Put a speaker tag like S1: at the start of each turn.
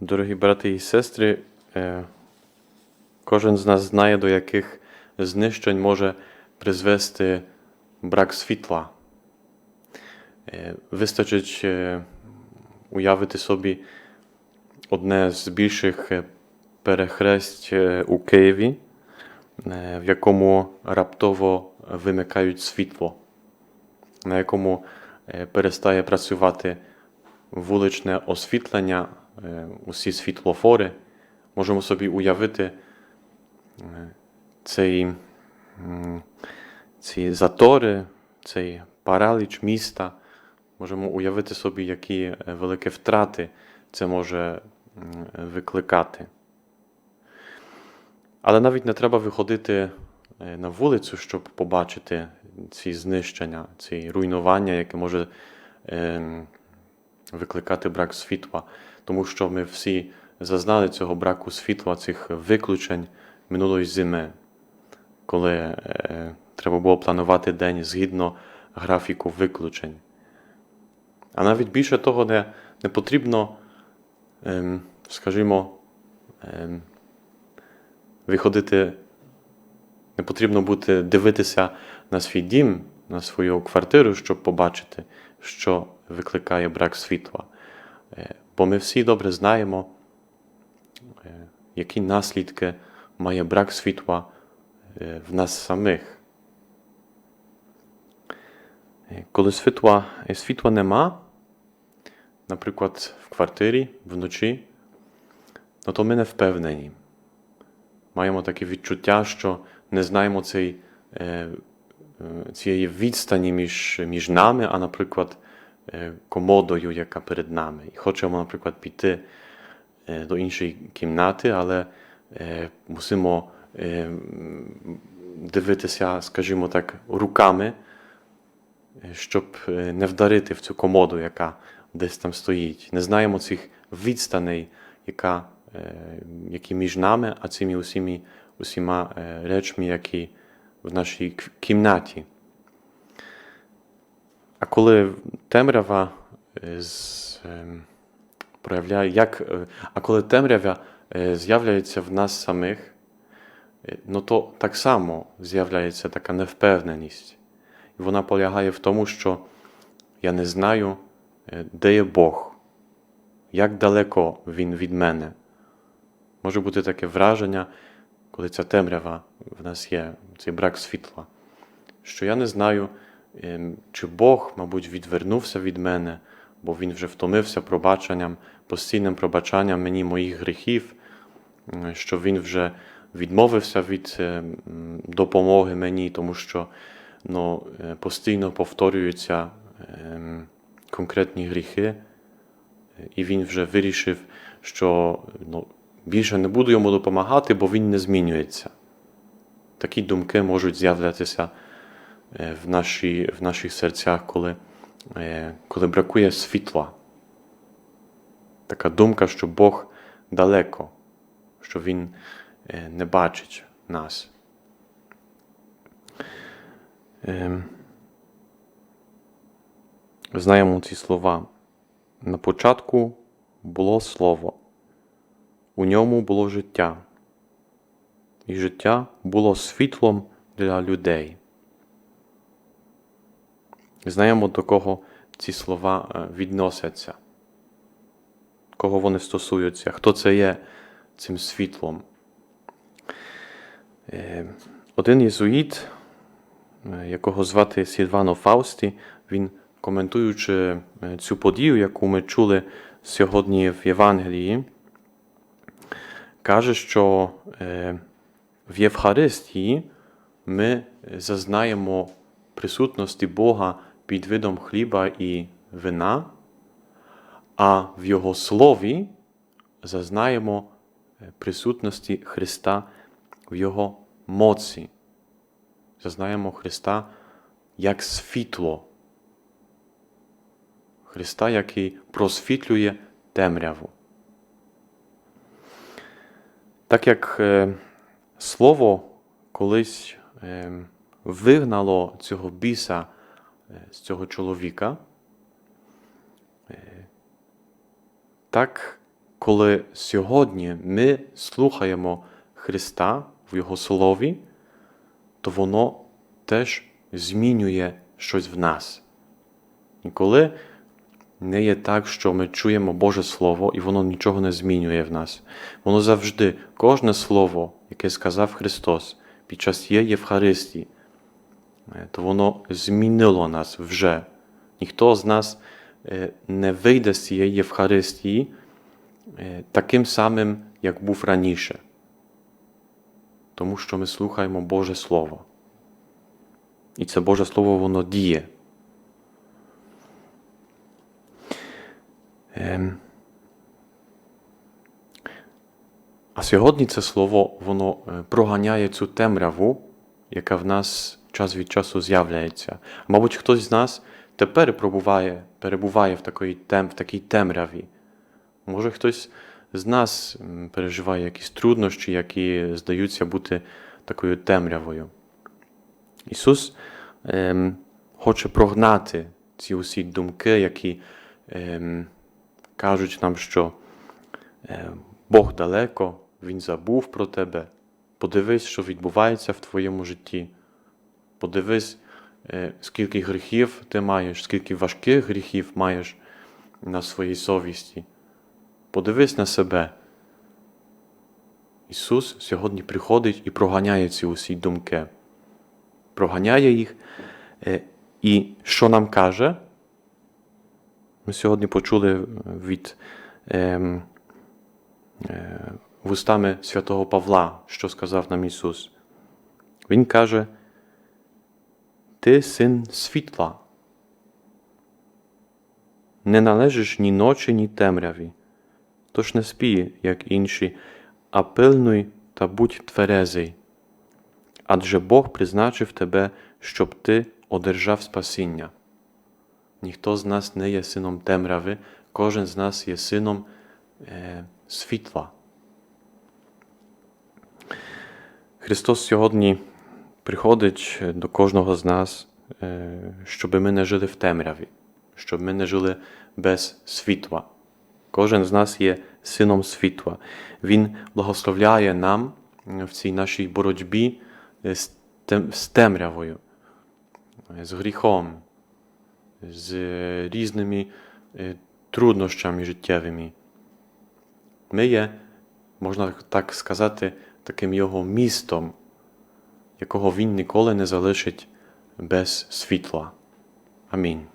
S1: Дорогі брати і сестри, е, кожен з нас знає, до яких знищень може призвести брак світла. Е, Вистачить е, уявити собі одне з більших перехресть у Києві, в якому раптово вимикають світло, на якому перестає працювати вуличне освітлення, усі світлофори. Можемо собі уявити е, цей, ці затори, цей параліч міста. Можемо уявити собі, які е, великі втрати це може викликати. Але навіть не треба виходити е, на вулицю, щоб побачити ці знищення, ці руйнування, яке може ем, викликати брак світла, тому що ми всі зазнали цього браку світла, цих виключень минулої зими, коли е, треба було планувати день згідно графіку виключень. А навіть більше того, не, не потрібно, ем, скажімо, ем, виходити, не потрібно бути дивитися на свій дім, на свою квартиру, щоб побачити, що викликає брак світла. Е, Бо ми всі добре знаємо, е, які наслідки має брак світла е, в нас самих. Коли світла, світла нема, наприклад, в квартирі вночі, ну то ми не впевнені. Маємо таке відчуття, що не знаємо цей, цієї відстані між, між нами, а, наприклад, комодою, яка перед нами. І хочемо, наприклад, піти е, до іншої кімнати, але е, мусимо е, дивитися, скажімо так, руками, е, щоб е, не вдарити в цю комоду, яка десь там стоїть. Не знаємо цих відстаней, яка, е, які між нами, а цими усіма, усіма е, речми, які в нашій кімнаті. А коли темрява е, з, ем, проявляє, як, е, а коли темрява е, з'являється в нас самих, ну то так само з'являється така невпевненість. І вона полягає в тому, що я не знаю, де є Бог, як далеко Він від мене. Може бути таке враження, коли ця темрява в нас є, цей брак світла, що я не знаю, чи Бог, мабуть, відвернувся від мене, бо Він вже втомився пробаченням, постійним пробачанням мені моїх гріхів, що Він вже відмовився від ем, допомоги мені, тому що ну, е, постійно повторюються ем, конкретні гріхи, і він вже вирішив, що ну, більше не буду йому допомагати, бо він не змінюється. Такі думки можуть з'являтися е, в, нашій, в наших серцях, коли, е, коли бракує світла. Така думка, що Бог далеко, що Він е, не бачить нас. Ем, Знаємо ці слова. На початку було слово, у ньому було життя, і життя було світлом для людей. Знаємо, до кого ці слова е, відносяться, кого вони стосуються, хто це є цим світлом. Е, Один єзуїт, е, якого звати Сільвано Фаусті, він коментуючи цю подію, яку ми чули сьогодні в Євангелії, каже, що в Євхаристії ми зазнаємо присутності Бога під видом хліба і вина, а в Його слові зазнаємо е, присутності Христа в Його моці. Зазнаємо Христа як світло. Христа, який просвітлює темряву. Так як е, Слово колись е, вигнало цього біса з цього чоловіка, е, так коли сьогодні ми слухаємо Христа в Його Слові, то воно теж змінює щось в нас. Ніколи не є так, що ми чуємо Боже Слово, і воно нічого не змінює в нас. Воно завжди, кожне слово, яке сказав Христос під час є Євхаристії, е, то воно змінило нас вже. Ніхто з нас е, не вийде з цієї Євхаристії е, таким самим, як був раніше. Тому що ми слухаємо Боже Слово. І це Боже Слово воно діє. Ем. А сьогодні це слово воно е, проганяє цю темряву, яка в нас час від часу з'являється. Мабуть, хтось з нас тепер пробуває, перебуває в такій, тем, в такій темряві. Може, хтось з нас переживає якісь труднощі, які здаються бути такою темрявою. Ісус ем, хоче прогнати ці усі думки, які ем, кажуть нам, що е, Бог далеко, Він забув про тебе. Подивись, що відбувається в твоєму житті. Подивись, е, скільки гріхів ти маєш, скільки важких гріхів маєш на своїй совісті. Подивись на себе. Ісус сьогодні приходить і проганяє ці усі думки. Проганяє їх. Е, І що нам каже? Ми сьогодні почули від ем, е, вустами святого Павла, що сказав нам Ісус. Він каже: Ти син світла. Не належиш ні ночі, ні темряві. Тож не спій, як інші, а пильнуй та будь тверезий. Адже Бог призначив тебе, щоб ти одержав спасіння. Ніхто з нас не є сином темряви, кожен з нас є сином е, світла. Христос сьогодні приходить до кожного з нас, е, щоб ми не жили в темряві, щоб ми не жили без світла. Кожен з нас є сином світла. Він благословляє нам в цій нашій боротьбі е, з темрявою, е, з гріхом, з е, різними е, труднощами життєвими. Ми є, можна так сказати, таким його містом, якого він ніколи не залишить без світла. Амінь.